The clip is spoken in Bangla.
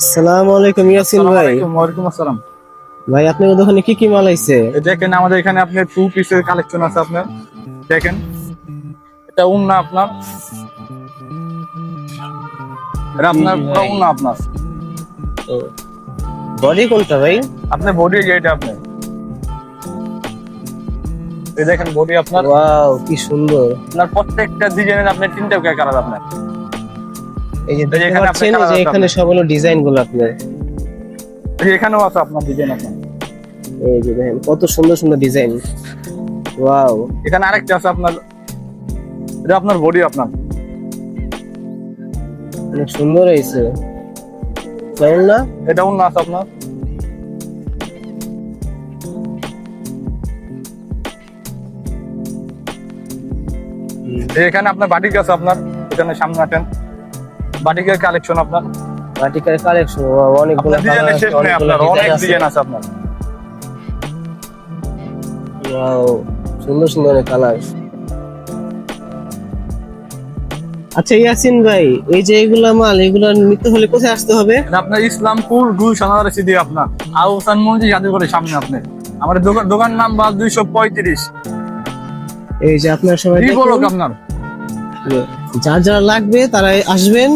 আসসালামু আলাইকুম ইয়াসিন ভাই। ওয়ালাইকুম আসসালাম। ভাই আপনার দোকানে কি কি মাল আইছে? দেখেন আমাদের এখানে আপনার টু পিসের কালেকশন আছে আপনার। দেখেন এটা উন্না আপনার। এটা আপনার উন্না আপনার। বডি কোনটা ভাই? আপনার বডি যেটা আপনার। এই দেখেন বডি আপনার। ওয়াও কি সুন্দর। আপনার প্রত্যেকটা ডিজাইনের আপনার তিনটা কালার আপনার। এই যে দেখতে এখানে পাচ্ছেন আপনার এই যে এখানে সব হলো ডিজাইনগুলো আপনার এখানেও আছে আপনার ডিজাইন আপনার এই যে দেখেন কত সুন্দর সুন্দর ডিজাইন। ওয়াও। এখানে আরেকটা আছে আপনার এটা আপনার বডি আপনার। অনেক সুন্দর হয়েছে। না? এটা উন্না আছে আপনার। এখানে আপনার বাটিক আছে আপনার এখানে সামনে আসেন বাটিকের কালেকশন আপনার? ভার্টিকাল কালেকশন অনেকগুলো ডিজাইনের শেষ নেই আপনার অনেক ডিজাইন আছে আপনার। ওয়াও সুন্দর সুন্দর কালার আচ্ছা ইয়াসিন ভাই এই যে এগুলা মাল এগুলা নিতে হলে কোথায় আসতে হবে? আপনার ইসলামপুর গুল সোনার সিদ্ধি আপনার। আহসান মন্দির জাদুঘরের সামনে আপনি। আমাদের দোকান দোকান নাম্বার দুইশো পঁয়ত্রিশ। এই যে আপনার সবাই কি বলো আপনার? যার যারা লাগবে তারা আসবেন।